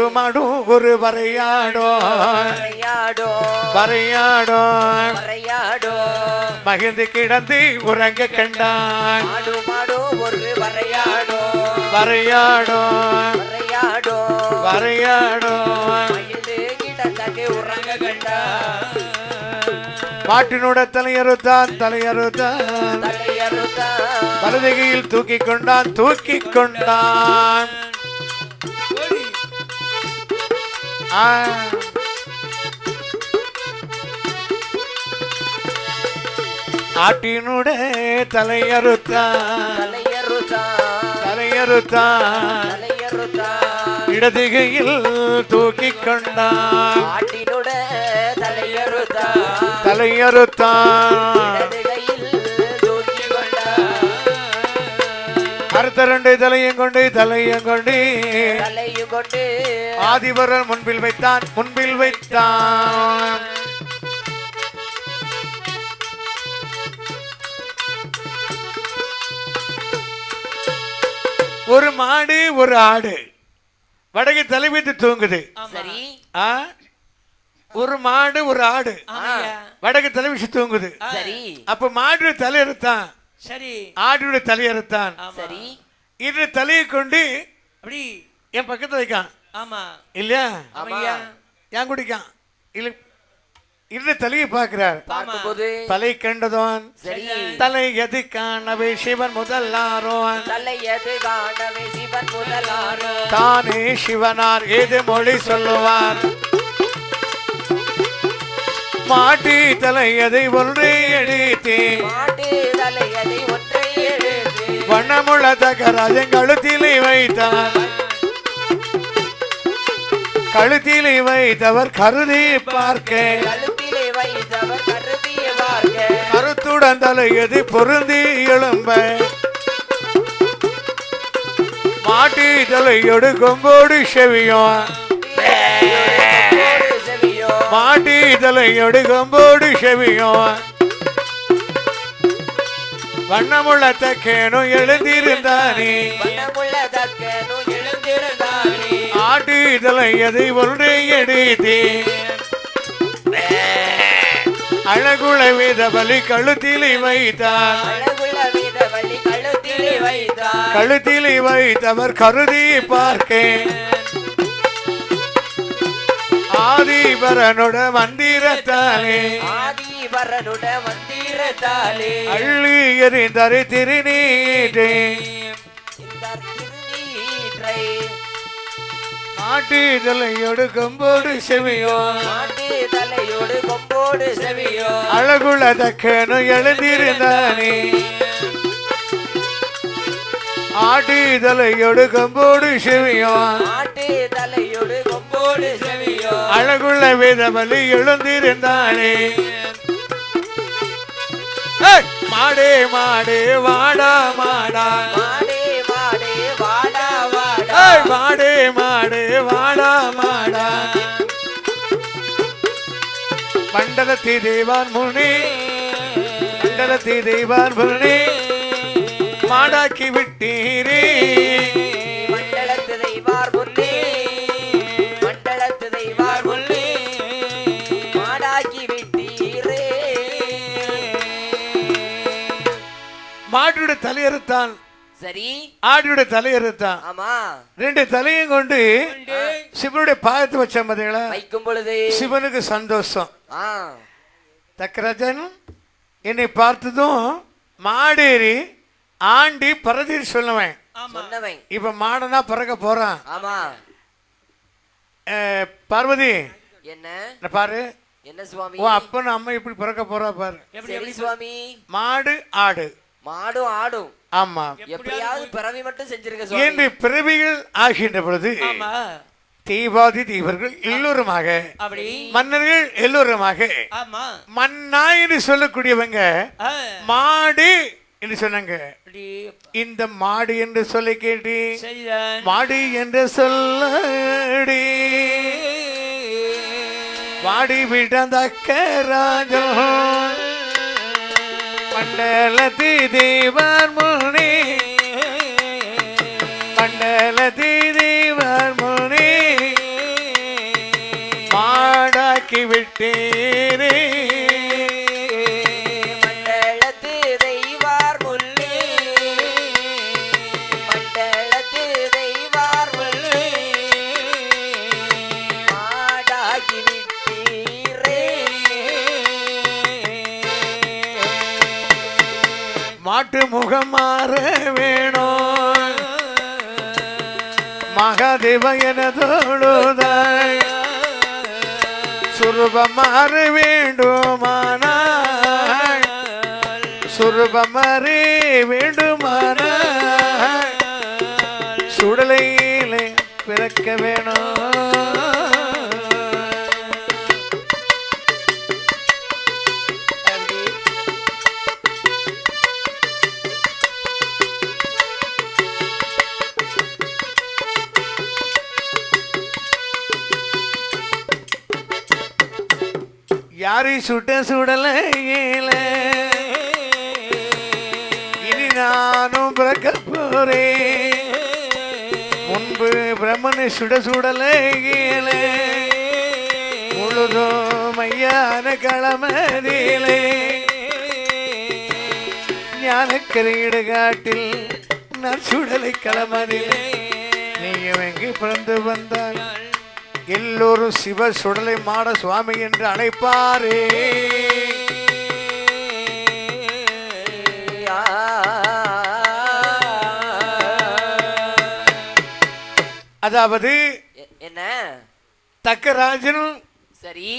மாடும் ஒரு வரையாடோ. வரையாடோ. வரையாடோ. வரையாடோ. மகிழ்ந்து கிடந்து உறங்க கண்டான். மாடு மாடு ஒரு வரையாடோ. வரையாடோ. வரையாடோ. வரையாடோ. மகிழ்ந்து கிடந்தது உறங்க கண்டா மாட்டினோட தலையறுத்தான் தலையறுத்தான். தலையறுத்தா வலதுகையில் தூக்கி கொண்டான் தூக்கி கொண்டான். ஆட்டினுட தலையறுத்தான். தலையறுத்தா தலையறுத்தான். தலையறுத்தா இடதுகையில் தூக்கி கொண்டான். ஆட்டினுட தலையறுத்தா தலையறுத்தான். அடுத்த ரெண்டு தலையும் கொண்டு தலையும் கொண்டு. தலையும் கொண்டு. ஆதிபரன் முன்பில் வைத்தான் முன்பில் வைத்தான். ஒரு மாடு ஒரு ஆடு. வடக்கு தலை வைத்து தூங்குது. சரி. ஆ? ஒரு மாடு ஒரு ஆடு. வடக்கு தலை வச்சு தூங்குது. சரி. அப்ப மாடு தலையறுத்தான் சரி. ஆடுடைய தலையறுத்தான். ஆமா. சரி. இன்று தலையை கொண்டு அப்படி. என் பக்கத்துல வைக்கான். ஆமா. இல்லையா? ஆமையா ஏன் குடிக்கான்? இல்ல இன்று தலையை பார்க்கிறார். பார்க்கும்போது தலை கண்டதோன் சரி. தலை எது காணவே சிவன் முதல்லாரோன் தலையது காணவே சிவன் முதலாரோ தானே சிவனார் ஏது மொழி சொல்லுவார்? மாட்டி தலை எதை ஒன்றே எடுத்தே வண்ணமுள்ள தகராஜன் கழுத்திலே வைத்தார். கழுத்திலே வைத்தவர் கருதி பார்க்க. கருத்துடன் தலையது பொருந்தி எழும்ப. மாட்டி தலையோடு கொம்போடு செவியும் மாட்டி தலையோடு கொம்போடு செவியும் வண்ணமுள்ள தக்கேனும் எழுந்திருந்தானே வண்ணமுள்ள தக்கனு எழுந்திருந்தானே ஆட்டி தலையதை ஒன்றே எடுத்தே அழகுள வேத பலி கழுத்திலே வீரவள்ளி கழுத்திலே வைத்தவர் கருதி பார்க்க ஆதிபரனுட மந்திரத்தாலே. ஆதிவரனுட மந்திரத்தாலே. அள்ளி எறிந்தரை திருநீட்டே நாட்டி தலையோடு கொம்போடு செவியோ. மாட்டு தலையோடு கொம்போடு செவியோ. அழகுள்ள தக்கனு எழுந்திருந்தானே. ஆட்டி தலையோடு கொம்போடு செவியோ. மாட்டு தலையோடு கொம்போடு செவியோ அழகுள்ள வேதபலி எழுந்திருந்தானே. மாடே மாடே வாடா மாடா. மாடே மாடே வாடா வாடா. ஏய், மாடே மாடே வாடா மாடா. மண்டலத்தி தேவான் முனி. மண்டலத்தி தேவான் முனி. மாடாக்கி விட்டீரே. தலையறுத்தான். சரி. ஆடுடைய தலையறுத்தான். ஆமா. ரெண்டு தலையும் கொண்டு சிவனுடைய பாதத்தை வச்ச பார்த்தீங்களா வைக்கும் பொழுது. சிவனுக்கு சந்தோஷம். தக்கராஜன் என்னை பார்த்ததும் மாடேறி ஆண்டி பரதீர் சொல்லுவேன் இப்ப மாடனா பறக்க போறான். ஆமா. பார்வதி. என்ன? பாரு. என்ன சுவாமி? ஓ அப்பன் அம்மா இப்படி பிறக்க போறா பாரு. எப்படி எப்படி சுவாமி. மாடு ஆடு. மாடும் ஆடும். ஆமா. எப்படியாவது பிறவி மட்டும் செஞ்சிருங்க சுவாமி. என்று பிறவிகள் ஆகின்ற பொழுது ஆமா. தீபாதி தீவர்கள் எல்லோருமாக அப்படி. மன்னர்கள் எல்லோருமாக ஆமா. மன்னா என்று சொல்லக்கூடியவங்க மாடு என்று சொன்னாங்க. இந்த மாடு என்று சொல்லி கேட்டி மாடு என்று சொல்லடி. வாடி விடந்தக்க ராஜம் மண்டலதி தேவர் முனி. மண்டலதி தேவர் முனி. பாடாக்கி விட்டேன். முகம் மாற வேணும் மகாதேவ எனதோழுதாய் சுரூபம் மாற வேண்டுமானாய் சுரூபம் மாற வேண்டுமானாய் சுடலையிலே பிறக்க வேணும். யாரு சுட்ட சுடலையில? இனி நானும் பிறக்க போறேன். முன்பு பிரம்மனை சுட சுடலையில முழுதும் ஐயான களமதிலே ஞானக்கரையிடு காட்டில் நான் சுடலை களமதிலே நீயும் எங்கே பிறந்து வந்தால் எல்லோரும் சிவ சுடலை மாட சுவாமி என்று அழைப்பாரே. அதாவது என்ன? தக்கராஜன் சரி.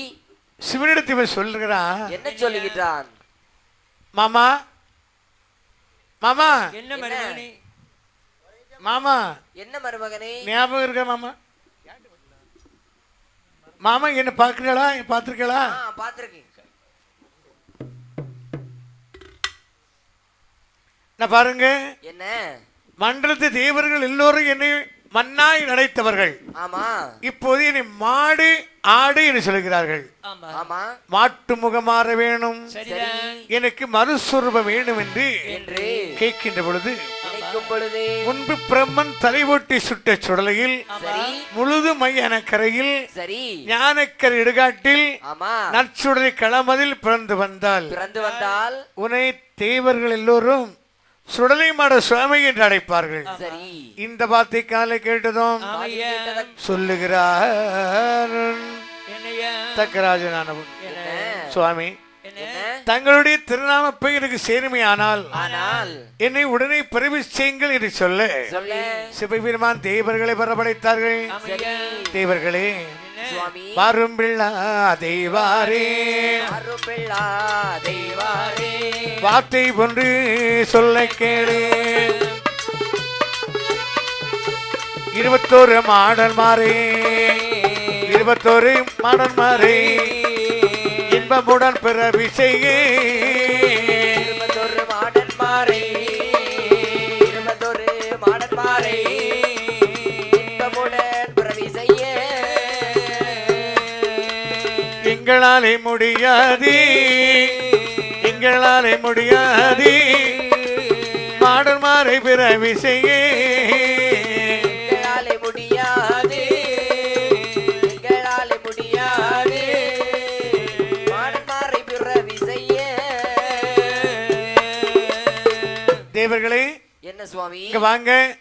சிவனிடத்தில் இவன் சொல்லுகிறான் என்ன சொல்லுகின்றான்? மாமா மாமா. என்ன மருமகனே? மாமா. என்ன மருமகனே? ஞாபகம் இருக்கா மாமா? மாமா என்ன பார்க்கிறீங்களா? பார்த்துருக்கீங்களா? ஆ பாத்திருக்கேன் நான் பாருங்க? என்ன? மண்டலத்து தேவர்கள் எல்லோரும் என்னை மண்ணாய் நடைத்தவர்கள் ஆமா. இப்போது என்னை மாடு ஆடு என்று சொல்கிறார்கள். ஆமா. ஆமா. மாட்டு முகமாற வேணும். எனக்கு மறுசுரூபம் வேணும் என்று என்று. கேட்கின்ற பொழுது நினைக்கும் பொழுது. முன்பு பிரம்மன் தலைவொட்டி சுட்ட சுடலையில் முழுது மையான கரையில் சரி. ஞானக்கர் இடுகாட்டில் நற்சுடலை களமதில் பிறந்து வந்தால் பிறந்து வந்தால். உன்னை தேவர்கள் எல்லோரும் சுடலை மாட சுவாமி என்று அழைப்பார்கள். இந்த வார்த்தை காலை கேட்டதும் சொல்லுகிறார் தக்கராஜனானவன். சுவாமி தங்களுடைய திருநாம பெயருக்கு சேருமையானால் ஆனால் என்னை உடனே பிறவி செய்யுங்கள் என்று சொல்ல. சிவபெருமான் தேவர்களை வரவழைத்தார்கள். தேவர்களே வாரும் பிள்ளா தெய்வாரே வார்த்தை ஒன்று சொல்ல கேளு. இருபத்தோரு மாடல் மாறே இருபத்தோரு மாடல் மாறே இன்பமுடன் பிறவி செய்ய. இருபத்தொரு மாடன் மாறே இருபத்தொரு மாடன் மாறே. இன்பமுடன் பிறவி செய்ய. எங்களாலே முடியாது. எங்களாலே முடியாது. மாடல் மாறை பிறவி செய்ய. சுவாமி. இங்க வாங்க.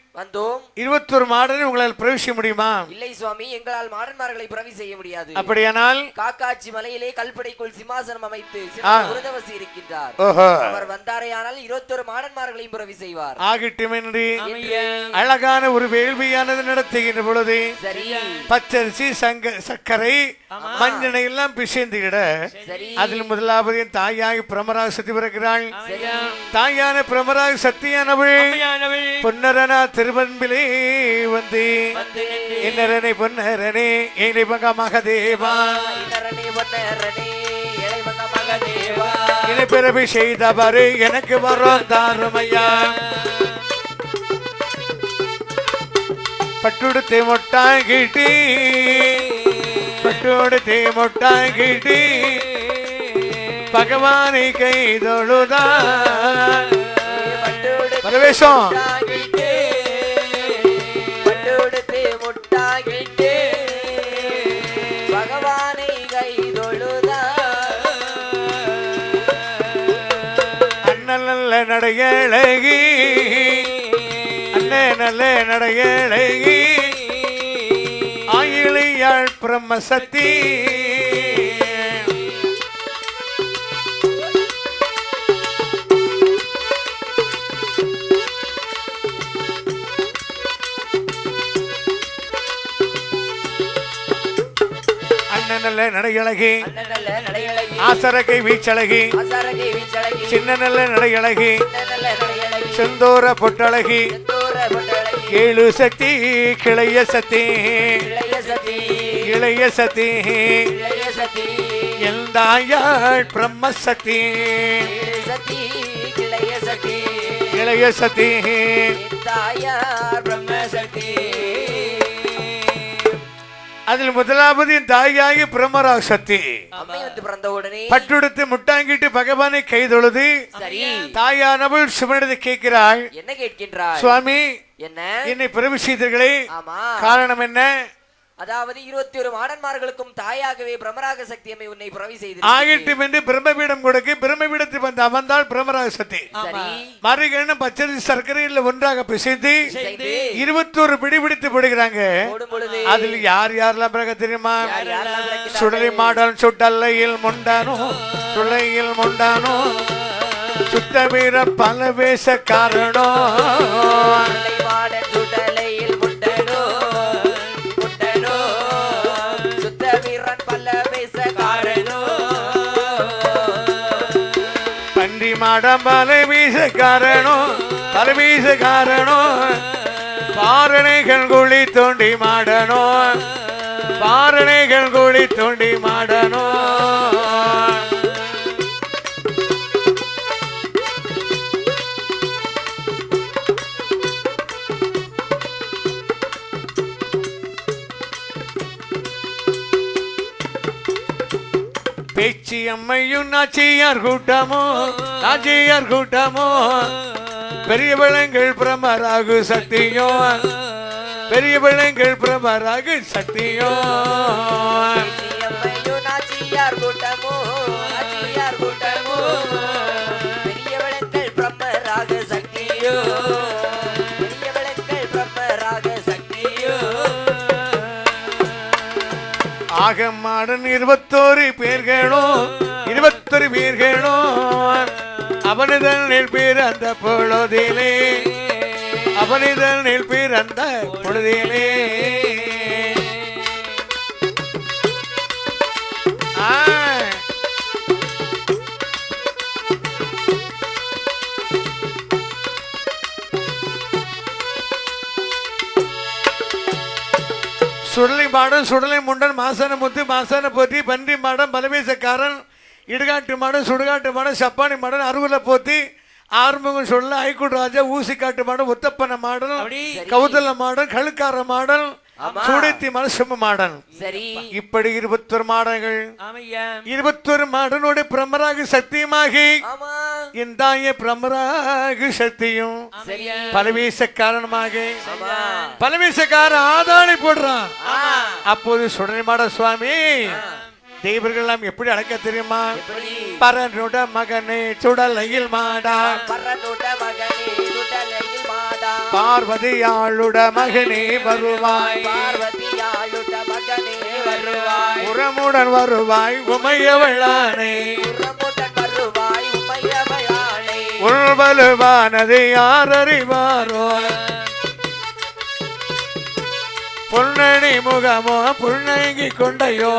இருபத்தொரு மாடலை உங்களால் பிரவேசிக்க முடியுமா? இல்லை சுவாமி எங்களால் மாடன்மார்களை பிறவி செய்ய முடியாது. அப்படியானால்? காக்காட்சி மலையிலே கல்படைக்குள் சிம்மாசனம் அமைத்து. உருதவசி இருக்கின்றார். அவர் வந்தாரையானால் இருபத்தொரு மாடன்மார்களையும் பிறவி செய்வார். ஆகட்டும் என்று அழகான ஒரு வேள்வியானது நடத்துகின்ற பொழுது சரி. பச்சரிசி சங்க சர்க்கரை மஞ்சளை எல்லாம் பிசைந்துகிட அதில் முதலாவது என் தாயாய் பிரமராக சக்தி பிறக்கிறாள். தாயான பிரமராக சக்தியானவள். பொன்னரனா திருவன்பிலே வந்து. வந்து நின்று பொன்னரனே ஏழை பங்க மகதேவா ஐநரணே பொன்னரணே இளைவங்க மகதேவா இணை பிறவி செய்தவரு எனக்கு வரோம் தாருமையா. பட்டுடுத்து மொட்டாங்கிட்டு. பட்டுடுத்து மொட்டாங்கிட்டு. பகவானை கைதொழுதான் பட்டோடு பரவேஷம் நடையழகி. அண்ணே நல்ல நடையழகி. ஆயிழையாள் பிரம்மசத்தி. நல்ல நடையழகி ஆசரகை வீச்சழகி சின்ன நல்ல நடையழகி செந்தூர பொட்டழகி ஏழு சக்தி கிளைய சக்தி இளைய சக்தி எந்தாயாள் பிரம்மசக்தி ஏழு சதி இளைய சக்தி தாயார் பிரம்மசக்தி அதில் முதலாவது என் தாயாகி பிரம்மராக் சக்தி பிறந்த உடனே பட்டுடுத்து முட்டாங்கிட்டு பகவானை கைதொழுது தாயானவள் சிவனதை கேட்கிறாள். என்ன கேட்கின்றாய் சுவாமி என்ன? என்னை பிறவி செய்தீர்களே காரணம் என்ன? அதாவது இருபத்தி ஒரு மாடன்மார்களுக்கும் தாயாகவே பிரம்மராக சக்தி அம்மை உன்னை பிறவி செய்து ஆகிட்டும் என்று பிரம்மபீடம் கொடுக்க பிரம்மபீடத்தில் வந்து அமர்ந்தால் பிரம்மராக சக்தி. சரி. மறுகண்ணம் பச்சரிசி சர்க்கரையில் ஒன்றாக பிசைந்து செய்து இருபத்தோரு பிடி பிடித்து போடுகிறாங்க. ஓடும் பொழுது அதில் யார் யாரெல்லாம் பிறகு தெரியுமா? சுடலை மாடல் சுட்டல்லையில் முண்டானோ? சுளையில் முண்டானோ? சுத்த வீர பல வேஷ காரணோ மாடம் பல வீச காரணோ பல பாரணைகள் குழி தோண்டி மாடனோ பாரணைகள் குழி தோண்டி மாடனோ. பேச்சி அம்மையும் நாச்சியார் கூட்டமோ நாச்சியார் கூட்டமோ. பெரிய பிள்ளைங்கள் பிரமராகு சக்தியோ பெரிய பிள்ளைங்கள் பிரமராகு சக்தியோ சியம்மையோ நாச்சியார் கூட்டமோ ஆகமாடன் இருபத்தோரு பேர்களோ இருபத்தொரு பேர்களோ அவனிதனில் பிறந்த பொழுதிலே அவனிதனில் பிறந்த பொழுதிலே. சுடலை மாடன் சுடலை முண்டன் மாசான முத்து மாசான போத்தி பன்றி மாடன் பலவேசக்காரன் இடுகாட்டு மாடன் சுடுகாட்டு மாடன் சப்பானி மாடன் அருகுல போத்தி ஆறுமுகம் சொல்ல ஐக்குடு ராஜா ஊசிக்காட்டு மாடன் உத்தப்பன அப்படி. கௌதல மாடன் கழுக்கார மாடன் ஆமா. சூடத்தி மனசும மாடன். சரி. இப்படி இருபத்தொரு மாடங்கள் இருபத்தொரு மாடனோட பிரமராக சத்தியமாகி ஆமா. இந்தாய பிரமராக சக்தியும் சரி. பலவீச காரணமாக ஆமா. பலவீசக்கார ஆதாளி போடுறான். ஆ அப்போது சுடலைமாட சுவாமி தெய்வர்கள் எல்லாம் எப்படி அழைக்க தெரியுமா? பரனுட மகனே சுடலையில் மாடா. பார்வதியாளுட மகனே வருவாய். பார்வதி ஆளுட மகனே வருவாய். உரமுடன் வருவாய் உமையவளானே. வருவாய் உமையவளானே. உள்வலுவானது யார் அறிவாரோ பொன்னணி முகமோ புன்னங்கி கொண்டையோ?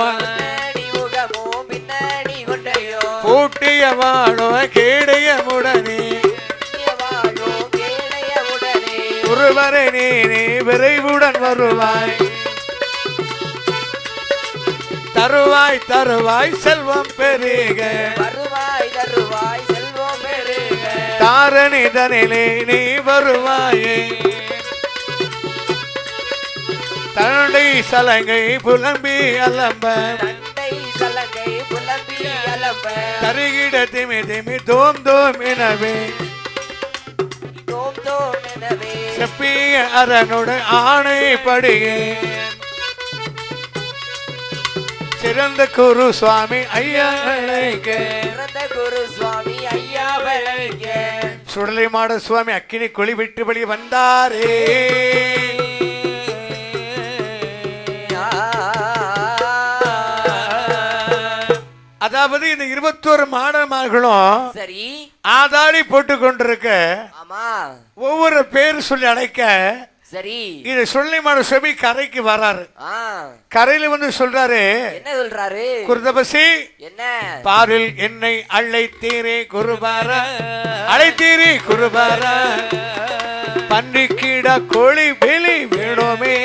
பூட்டிய வாழோ கேடைய முடனே. ஒருவரை நீ விரைவுடன் வருவாய். தருவாய் தருவாய் செல்வம் பெருக. வருவாய் தருவாய் செல்வம் பெருக. தாரணிதனிலே நீ வருவாயே. தன்னுடைய சலங்கை புலம்பி அலம்ப. சலங்கை புலம்பி அலம்ப. தருகிட திமி திமி தோம் தோம் எனவே. தோம் தோம் எனவே. செப்பிய அரனுட ஆணை படுகே சிறந்த குரு சுவாமி ஐயா குரு சுவாமி சுடலை மாட சுவாமி அக்கினி கொளி விட்டு வழி வந்தாரே. அதாவது இந்த இருபத்தோரு மாடமார்களும் சரி. ஆதாடி போட்டு கொண்டிருக்க ஆமா. ஒவ்வொரு பேர் சொல்லி அழைக்க சரி. இது சொல்லி மாட சுவாமி கரைக்கு வராரு. கரையில வந்து சொல்றாரு என்ன சொல்றாரு? குருதபசி என்ன? பாரில் என்னை அழைத்தீரே குருபார. அழைத்தீரே குருபார. பன்னிக்கிட கோழி வெளி வேணுமே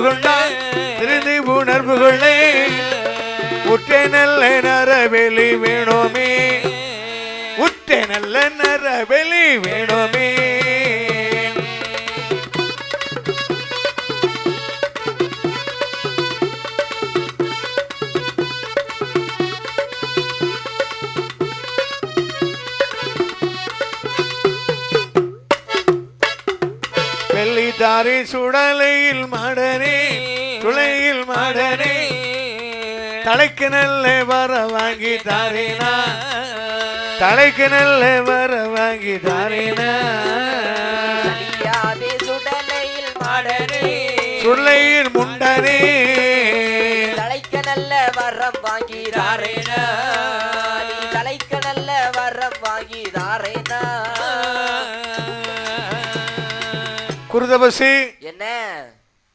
உணர்வு கொண்டான் திரைந்து உணர்வு நல்ல நரவெளி வேணோமே. உற்றே நல்ல நரவெளி வேணோமே. வெள்ளித்தாரி சுடலையில் மாடனே துளையில் மாடனே தலைக்கு நல்ல வர வாங்கி தாரேனா. தலைக்கு நல்ல வர வாங்கி தாரேனா. சுடலையில் முண்டனே. தலைக்க நல்ல வரம் வாங்கிறாரேனா நீ தலைக்க நல்ல வரம் வாங்கிறாரேனா குருதபசி என்ன?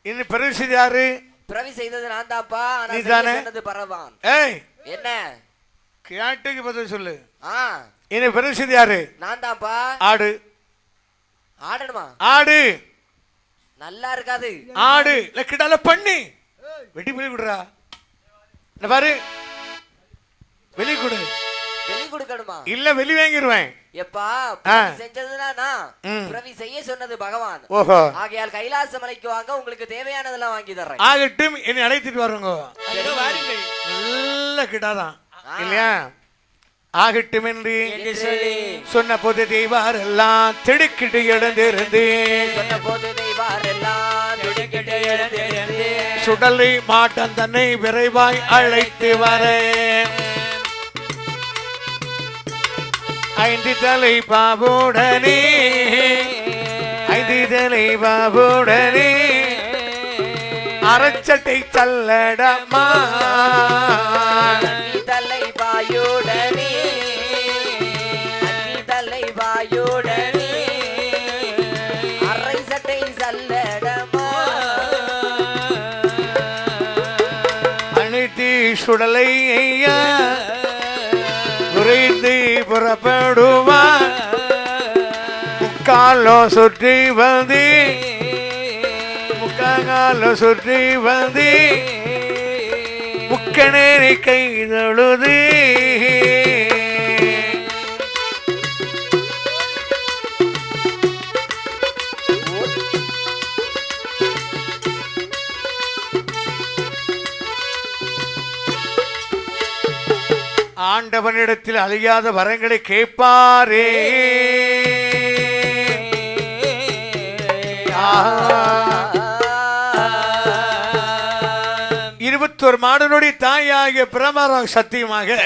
இன்னும் பரிசு யாரு? பிறவி செய்தது நான் நீதானே? செய்ய சொன்னது பரவான். ஏய்! என்ன? கேட்டுக்கு பதில் சொல்லு. ஆ. இனி பரிசு யாரு? நான் தான்ப்பா ஆடு. ஆடணுமா? ஆடு. நல்லா இருக்காது. ஆடு. இல்ல கிடால பண்ணி. வெடி வெளி விடுறா. பாரு. வெளி கொடு. கொடுக்கணுமா? இல்ல வெளி வாங்கிடுவேன் எப்பா செஞ்சதுனா. பிறவி செய்ய சொன்னது பகவான். ஓஹோ. ஆகையால் கைலாச மலைக்கு வாங்க உங்களுக்கு தேவையானதெல்லாம் வாங்கி தர்றேன். ஆகட்டும் என்னை அழைத்துட்டு வருங்க. நல்ல கிடாதான். இல்லையா? ஆகட்டும் என்று என்று சொல்லி. சொன்ன போது தெய்வார் எல்லாம் திடுக்கிட்டு எழுந்திருந்து சொன்ன போது தெய்வாரெல்லாம் திடுக்கிட்டு எழுந்திருந்து சுடலை மாட்டம் தன்னை விரைவாய் அழைத்து வர ஐந்து தலை பாபுடனே ஐந்து தலை பாபுடனே அரைச்சட்டை அன்னி தலை அன்னி தலை வாயுடனே அரை சட்டை சல்லடமா அனைத்து சுடலை புறப்படுமா முக்காலோ சுற்றி வந்து முக்காலோ சுற்றி வந்து முக்கணேரி கை தொழுது ஆண்டவனிடத்தில் அழியாத வரங்களை கேட்பாரே ஆ மாடனுடைய தாயாகிய பிரமரம் சத்தியமாக.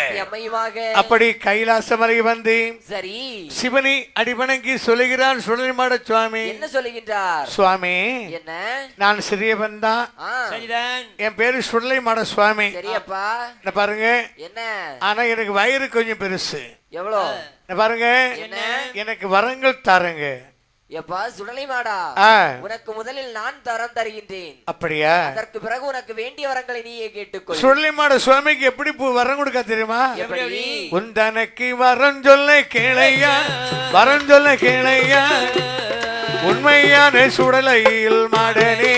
அப்படி கைலாசமலை வந்து சரி. சிவனை அடிவணங்கி சொல்லுகிறான் சுடலிமாட சுவாமி. என்ன சொல்லுகின்றார்? சுவாமி என்ன? நான் சிறியவன் தான். என் பேரு சுடலைமாட சுவாமி. சரியப்பா. இந்த பாருங்க. என்ன? ஆனா எனக்கு வயிறு கொஞ்சம் பெருசு. எவ்வளோ? பாருங்க. என்ன? எனக்கு வரங்கள் தாருங்க. எப்பா சுடலை மாடா. உனக்கு முதலில் நான் தரம் தருகின்றேன். அப்படியா? அதற்கு பிறகு உனக்கு வேண்டிய வரங்களை நீயே கேட்டுக்கொள். சுடலைமாட சுவாமிக்கு எப்படி வரம் கொடுக்க தெரியுமா? எப்படி? உந்தனக்கு வரம் சொல்ல கேளையா வரம் சொல்ல கேளையா உண்மையான சுடலையில் மாடனே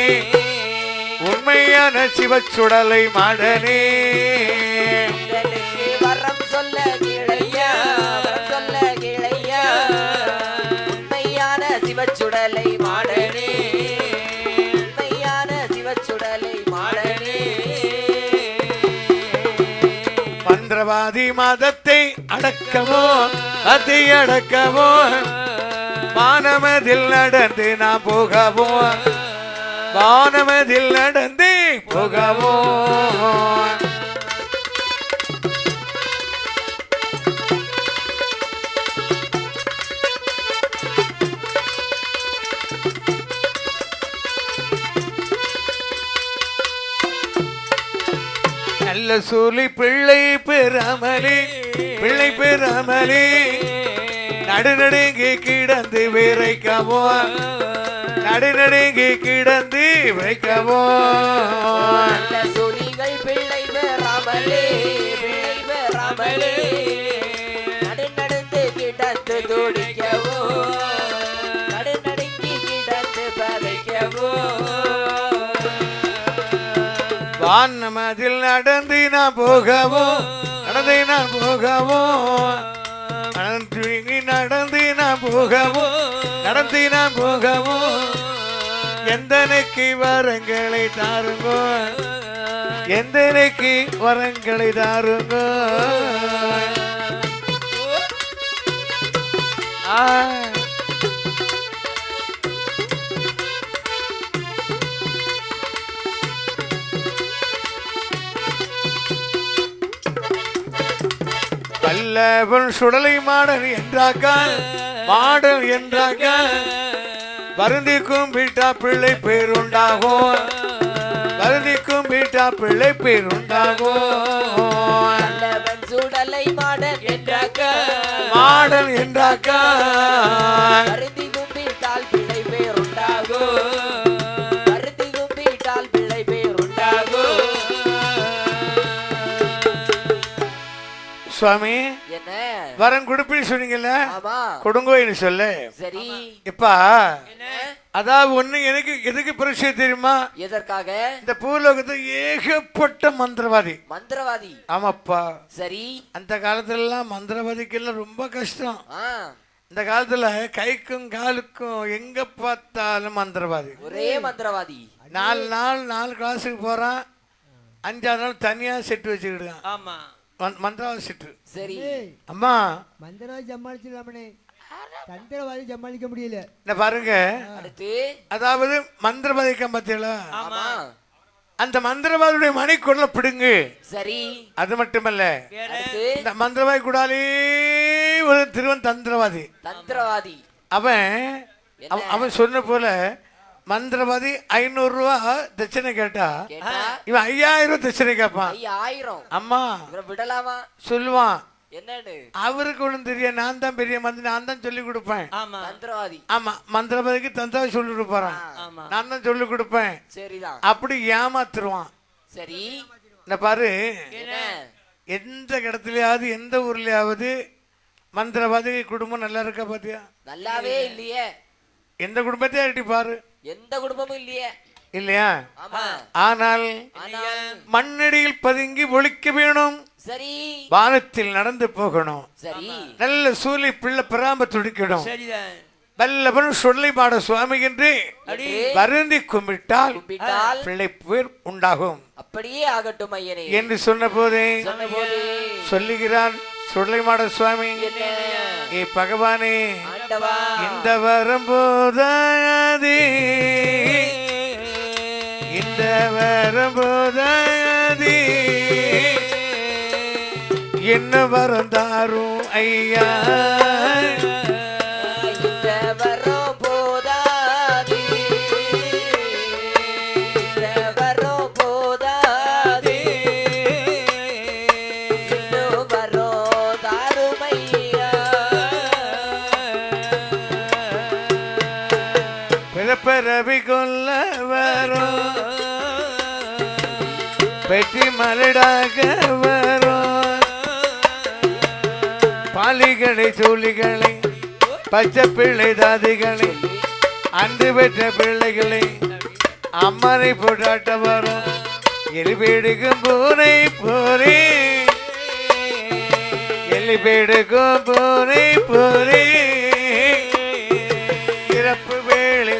உண்மையான சிவச்சுடலை மாடனே. மந்திரவாதி மதத்தை அடக்கவோ அதை அடக்கவோ வானமதில் நடந்து நான் போகவோ வானமதில் நடந்து போகவோ. நல்ல சூலி பிள்ளை பெறாமலே பிள்ளை பெறாமலே. நடுநடுங்கி கிடந்து விரைக்கவோ நடுநடுங்கி கிடந்து வைக்கவோ நல்ல சொலிகள் பிள்ளை பெறாமலே பிள்ளை பெறாமலே. நான் மதில் நடந்து நான் போகவோ நடந்து நான் போகவோ நடந்து நடந்து நான் போகவோ நடந்து நான் போகவோ எந்தனைக்கு வரங்களை தாருங்கோ எந்தனைக்கு வரங்களை தாருங்கோ. ஆ. வல்லவன் சுடலை மாடன் என்றாக்கா மாடன் என்றாக்கா வருந்தி கும்பிட்டா பிள்ளை பேருண்டாகும் வருந்தி கும்பிட்டா பிள்ளை நல்லவன் சுடலை மாடன் என்றாக்க மாடன் என்றாக்கா சுவாமி என்ன? வரம் கொடுப்பின்னு சொன்னீங்கல்ல? ஆமா. கொடுங்கோயின்னு சொல்லு. சரி. இப்பா அதாவது ஒண்ணு எனக்கு எதுக்கு பரிசு தெரியுமா? எதற்காக? இந்த பூலோகத்தில் ஏகப்பட்ட மந்திரவாதி. மந்திரவாதி. ஆமாப்பா. சரி. அந்த காலத்துலலாம் மந்திரவாதிக்கெல்லாம் ரொம்ப கஷ்டம். ஆ. இந்த காலத்துல கைக்கும் காலுக்கும் எங்க பார்த்தாலும் மந்திரவாதி. ஒரே மந்திரவாதி. நாலு நாள் நாலு கிளாஸுக்கு போறான். அஞ்சாறு நாள் தனியா செட்டு வச்சுக்கிடுறான் ஆமா. மந்திரவாதி செட்டு சரி. அம்மா. மந்திரவாதி சமாளிச்சிடலாமனே தந்திரவாதி சமாளிக்க முடியல. இந்த பாருங்க. அடுத்து. அதாவது மந்திரவாதிக்க பார்த்தீங்களா ஆமா. அந்த மந்திரவாதியுடைய மணிக்குள்ள பிடுங்கு. சரி. அது மட்டுமல்ல. அடுத்து. இந்த மந்திரவாதி கூடாலே ஒரு திருவன் தந்திரவாதி. தந்திரவாதி. அவன் அவன் அவன் சொன்ன போல மந்திரவாதி ஐநூறு ரூபா தட்சணை கேட்டா இவன் ஐயாயிரம் தட்சணை கேட்பான். ஆயிரம் அம்மா விடலாமா? சொல்லுவான். அவருக்கு ஒன்றும் தெரியும் நான் தான் பெரிய மந்திரி நான் தான் சொல்லி கொடுப்பேன். ஆமா. மந்திரவாதி. ஆமா மந்திரவாதிக்கு தந்தாவை சொல்லி கொடுப்பாரான் நான் தான் சொல்லி கொடுப்பேன். சரிதான். அப்படி ஏமாத்துருவான். சரி. இந்த பாரு என்ன? எந்த இடத்துலயாவது எந்த ஊர்லயாவது மந்திரவாதி குடும்பம் நல்லா இருக்கா பாத்தியா? நல்லாவே இல்லையே. எந்த குடும்பத்தையும் அட்டி பாரு. எந்த குடும்பமும் இல்லையே. இல்லையா? ஆனால் மண்ணடியில் பதுங்கி ஒழிக்க வேணும். சரி. வானத்தில் நடந்து போகணும். சரி. நல்ல சூழி பிள்ளை பெறாம துடிக்கணும். சரிதான். வல்லவன் சொல்லை பாட சுவாமி என்று அடி. வருந்தி கும்பிட்டால் பிள்ளை பேர் உண்டாகும். அப்படியே ஆகட்டும் ஐயனே. என்று சொன்ன போதே சொன்னபோது சொல்லுகிறார் சொல்லை மாட சுவாமி ஏ பகவானே இந்த வரம் போதாதே இந்த வரம் போதாதே என்ன வரம் தாரும் ஐயா? பிறப்பிறவி கொல்ல வரும். பெட்டி மலடாக வரும். பாலிகளை சூழிகளை பச்சை பிள்ளை தாதிகளை அன்று பெற்ற பிள்ளைகளை அம்மனை போட்டாட்ட வரும். எலிபேடுக்கும் பூனை போரே எலிபேடுக்கும் பூனை போரே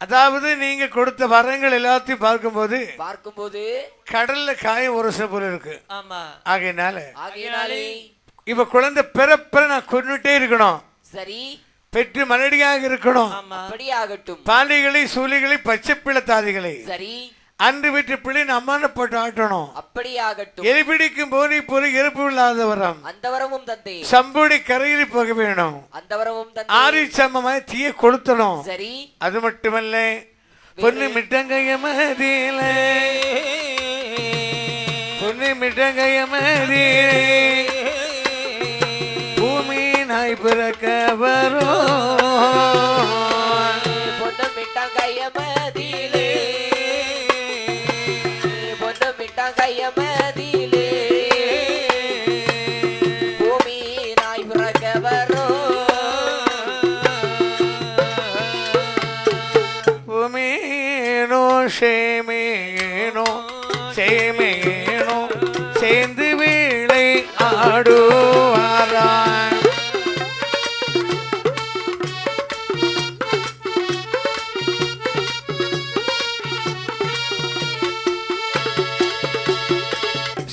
அதாவது நீங்க கொடுத்த வரங்கள் எல்லாத்தையும் பார்க்கும்போது பார்க்கும்போது கடல்ல காயம் ஒரு போல இருக்கு. ஆமா. ஆகையினால ஆகையினாலே இப்ப குழந்தை பிறப்பிற நான் கொண்டுட்டே இருக்கணும். சரி. பெற்று மலடியாக இருக்கணும். அப்படியே ஆகட்டும் பாண்டிகளை சூலிகளை பச்சை பிள்ளத்தாதிகளை சரி. அன்று வீட்டு பிள்ளை அம்மான போட்டு ஆட்டணும். அப்படியே ஆகட்டும் எலி பிடிக்கும் போது இப்போது இறப்பு இல்லாத வரம் அந்த வரமும் தந்தே சம்புடி கரையில் போக வேணும். அந்த வரமும் தந்தே ஆரி சமமாய் தீய கொளுத்தணும். சரி. அது மட்டுமல்ல பொண்ணு மிட்டங்கைய மதியில. பொண்ணு மிட்டங்கைய மதியிலே. பூமி நாய் பிறக்க வரும். பூமீனோ சேமேனோ சேமேனோ சேர்ந்து வீளை ஆடுவாராய்.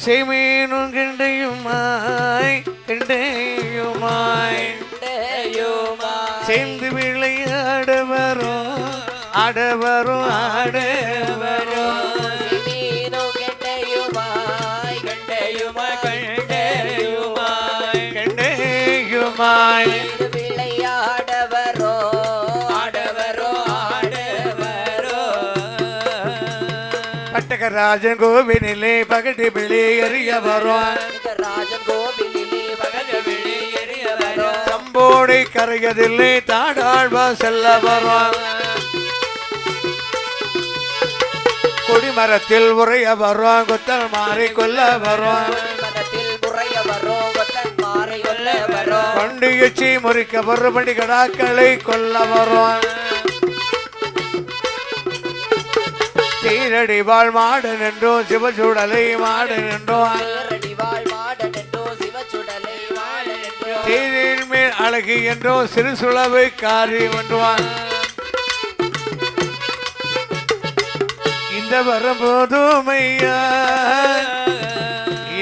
செமீனும் கிண்டையுமாய் கிண்டையுமாய். டேயுமா சேர்ந்து விளையாட வரும் ஆட வரும் ஆட வரும் பட்டகராஜன் கோவினிலே பகடி பிளி எறிய வரும் ராஜன் கோவிலே பகட்டு வெளி எறிய வரோ சம்போடை கரையதில்லை தாடாழ்வா செல்ல வரும் கொடிமரத்தில் உரைய வரும் கொத்தல் மாறி கொல்ல வரும் மனத்தில் முறிக்க வரும் பண்டிகடாக்களை கொல்ல வரும் தீரடி வாழ் மாடு நின்றோம் சிவசூடலை மாடு நின்றோம் நேரடி வாழ் மாடனென்றோ சிவச்சுடலை வாழனென்றோ தீரின் மேல் அழகு என்றோ சிறு சுளவை காரி வென்றுவான். இந்த வரம்போதுமையா?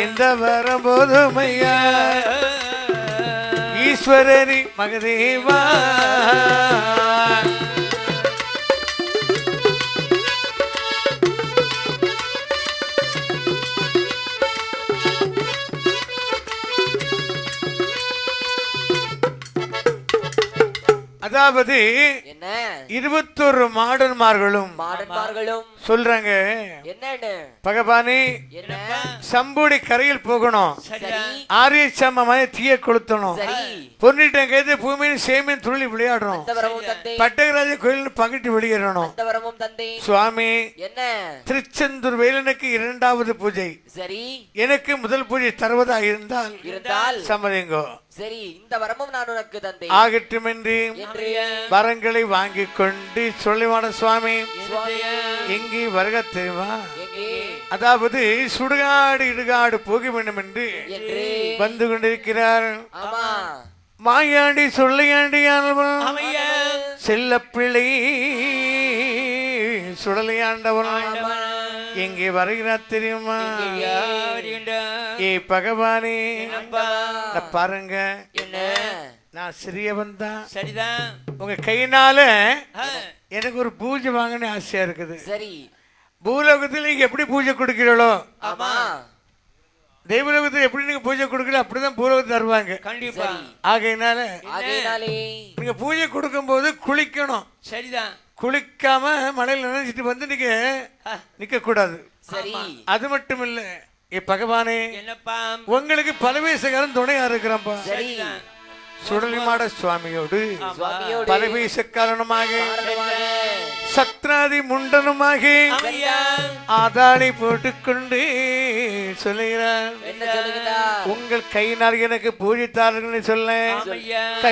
இந்த வரம்போதுமையா? ஈஸ்வரரி மகதேவா? அதாவது என்ன? இருபத்தொரு மாடன்மார்களும் மாடன்மார்களும். சொல்றாங்க. என்னன்னு? பகவானே சம்புடி கரையில் போகணும். ஆரிய சமமாய தீய கொளுத்தணும். பொன்னிட்டம் கைது பூமியின் சேமின் துள்ளி விளையாடுறோம் பட்டகராஜ கோயில் பகிட்டு வெளியேறணும். சுவாமி என்ன? திருச்செந்தூர் வேலனுக்கு இரண்டாவது பூஜை. சரி. எனக்கு முதல் பூஜை தருவதா இருந்தால் இருந்தால்? சம்மதிங்கோ சரி இந்த வரமும் நான் உனக்கு தந்தேன். ஆகட்டுமென்று என்று வரங்களை வாங்கி கொண்டு சொல்லிவான சுவாமி சுவாமி எங்கே வருக தெரியுமா அதாவது சுடுகாடு இடுகாடு போக வேண்டும் என்று வந்து கொண்டிருக்கிறார். மாயாண்டி சொல்லையாண்டி செல்ல பிள்ளை சுடலையாண்டவன் எங்கே வருகிறார் தெரியுமா? ஏ பகவானே பாருங்க. நான் சிறியவன் தான். சரிதான். உங்க கையினால எனக்கு ஒரு பூஜை வாங்கன்னு ஆசையா இருக்குது. சரி. பூலோகத்தில் நீங்க எப்படி பூஜை கொடுக்கிறீங்களோ ஆமா. தெய்வலோகத்தில் எப்படி நீங்க பூஜை கொடுக்கல அப்படிதான் பூலோகத்தில் தருவாங்க. கண்டிப்பா. ஆகையினால நீங்க பூஜை கொடுக்கும்போது குளிக்கணும். சரிதான். குளிக்காம மழையில் நினைச்சிட்டு வந்து நீங்க நிக்க கூடாது சரி. அது மட்டும் இல்ல பகவானே என்னப்பா? உங்களுக்கு பலவேசகாரன் துணையா இருக்கிறான்ப்பா. சரி சுடலிமாட சுவாமியோடு பாரதமான சத்ராதி முண்டனுமாக ஆதாளி போட்டுக்கொண்டு சொல்லுகிறார். உங்கள் கையினால் எனக்கு பூஜித்தார்கள் சொல்ல